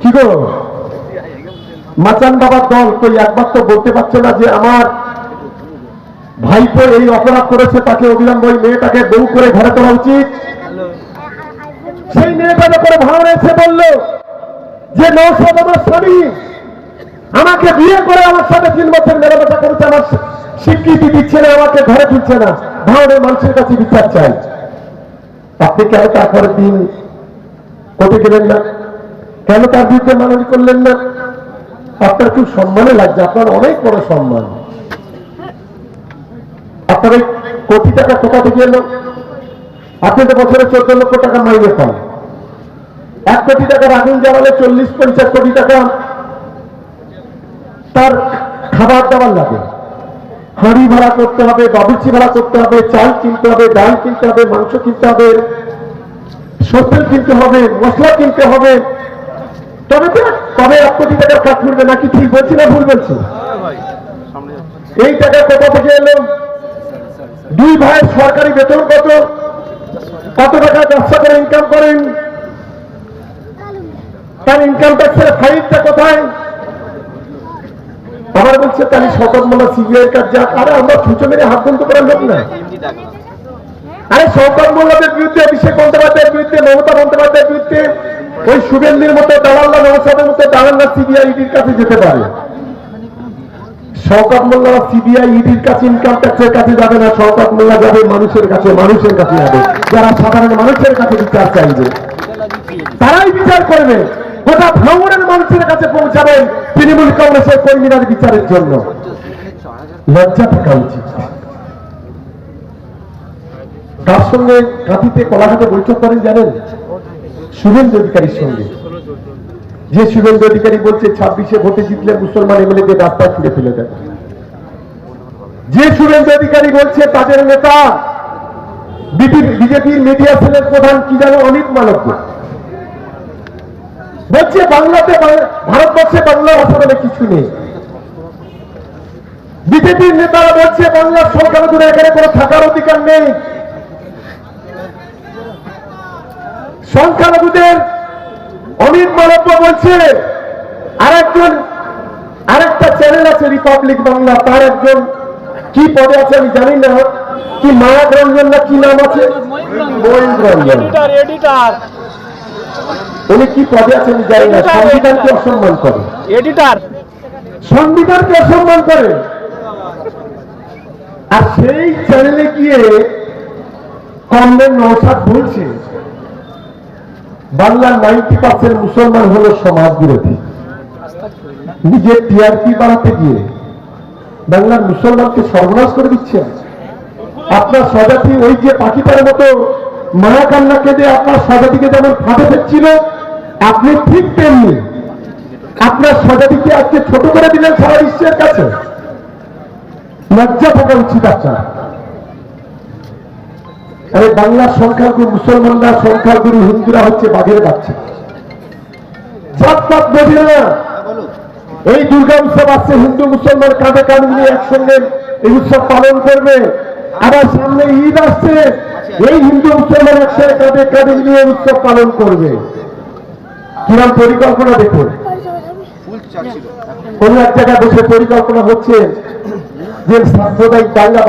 কি গো মাচান বাবার দল কই একবার তো বলতে পারছে না যে আমার ভাইপো এই অপরাধ করেছে, তাকে অবিলম্ব ওই মেয়েটাকে বউ করে ঘরে তোলা উচিত। সেই মেয়েটা যখন ভাঙড়ে এসে বলল যে নৌসদ আমার স্বামী, আমাকে বিয়ে করে আমার সাথে তিন বছর মেলামেশা করেছে, আমার স্বীকৃতি দিচ্ছে না, আমাকে ঘরে তুলছে না ভাঙড়ের মানুষের কাছে বিচার চাই। আপনি কেন তারপরে দিন কোর্টে গেলেন না? কেন তার বিরুদ্ধে মানবী করলেন না? আপনার খুব সম্মানে লাগছে, আপনার অনেক বড় সম্মান। আপনার এই কোটি টাকা কোথা থেকে এলো? আপনি তো বছরে চোদ্দ লক্ষ টাকা মাইনে পান। এক কোটি টাকার আগুন জ্বালালে চল্লিশ পঞ্চাশ কোটি টাকা তার খাবার দাবার লাগে। হাঁড়ি ভাড়া করতে হবে, বাবুর্চি ভাড়া করতে হবে, চাল কিনতে হবে, ডাল কিনতে হবে, মাংস কিনতে হবে। সবজি কিনতে হবে, মশলা কিনতে হবে। তবে তো, তবে এক কোটি টাকার কাজ করবে নাকি ঠিক বলছি না ভুল বলছি? এই টাকা কোথা থেকে এলো? দুই ভাইয়ের সরকারি বেতন কত? কত টাকা ব্যবসা করে ইনকাম করেন? তার ইনকাম ট্যাক্সের ফাইলটা কোথায়? আবার বলছে, তাহলে শপথ মোল্লা সিবিআই কাজ যাক। আরে, আমরা ছুঁচো মেরে হাত বন্ধ করার লোক না। আরে শওকত মোল্লাদের বিরুদ্ধে, অভিষেক বন্দ্যোপাধ্যায়ের বিরুদ্ধে, মমতা বন্দ্যোপাধ্যায়ের বিরুদ্ধে, ওই শুভেন্দ্রের মতো দালাল্লা নবসাদের মতো দালাল্লা সিবিআই ইডির কাছে যেতে পারে। শওকত মোল্লা সিবিআই ইডির কাছে ইনকাম ট্যাক্সের কাছে যাবে না শওকত মোল্লা যাবে মানুষের কাছে মানুষের কাছে যাবে। যারা সাধারণ মানুষের কাছে বিচার চাইবে, তারাই বিচার করবে। গোটা ভ্রমণের মানুষের কাছে পৌঁছাবেন তৃণমূল কংগ্রেসের কর্মীরার বিচারের জন্য। লজ্জা থাকা উচিত। কার সঙ্গে কাঁথিতে কলাঘাটে বৈঠক করেন জানেন? শুভেন্দু অধিকারীর সঙ্গে। যে শুভেন্দু অধিকারী বলছে, ছাব্বিশে ভোটে জিতলে মুসলমান এমএলএদের রাস্তায় ছুড়ে ফেলে দেয়। যে শুভেন্দু অধিকারী বলছে, তাদের নেতা বিজেপির মিডিয়া সেলের প্রধান কি জানো? অমিত মালব্য। বলছে, বাংলাতে ভারতবর্ষে বাংলা ভাষা বলে কিছু নেই। বিজেপির নেতারা বলছে, বাংলার সংখ্যালঘুরা এখানে কোনো থাকার অধিকার নেই। সংখ্যালঘুদের অমিত মালব্য বলছে আরেকজন আরেকটা চ্যানেল আছে রিপাবলিক বাংলা তার একজন কি পদে আছে আমি জানি না কি মায়াক রঞ্জন না কি নাম আছে? উনি কি পদে আছে আমি জানি না সংবিধানকে অসম্মান করে। এডিটার সংবিধানকে অসম্মান করে। আর সেই চ্যানেলে গিয়ে কমরেড নৌসাদ বলছে বাংলার নাইনটি পার্সেন্ট মুসলমান হলো সমাজ বিরোধী নিজের টিআরপি বাড়াতে গিয়ে বাংলার মুসলমানকে সর্বনাশ করে দিচ্ছেন আপনার স্বজাতি ওই যে পাখিটার মতো মায়া কান্না কেঁদে আপনার স্বজাতিকে যেমন ফাঁদে ফেলছিল, আপনি ঠিক তেমনি আপনার স্বজাতিকে আজকে ছোট করে দিলেন সারা বিশ্বের কাছে। লজ্জা থাকা উচিত আপনার। আরে বাংলার সংখ্যাগুরু মুসলমানরা সংখ্যাগুরু হিন্দুরা হচ্ছে বাঘের বাচ্চা। জাতপাত বোঝে না? এই দুর্গা উৎসব আসছে, হিন্দু মুসলমান কাঁধে কাঁধ মিলিয়ে একসঙ্গে এই উৎসব পালন করবে। আবার সামনে ঈদ আসছে, এই হিন্দু মুসলমান একসাথে কাঁধে কাঁধে মিলিয়ে উৎসব পালন করবে। কিরম পরিকল্পনা দেখুন। কোন এক জায়গায় বসে পরিকল্পনা হচ্ছে যে সাম্প্রদায়িক দাঙ্গা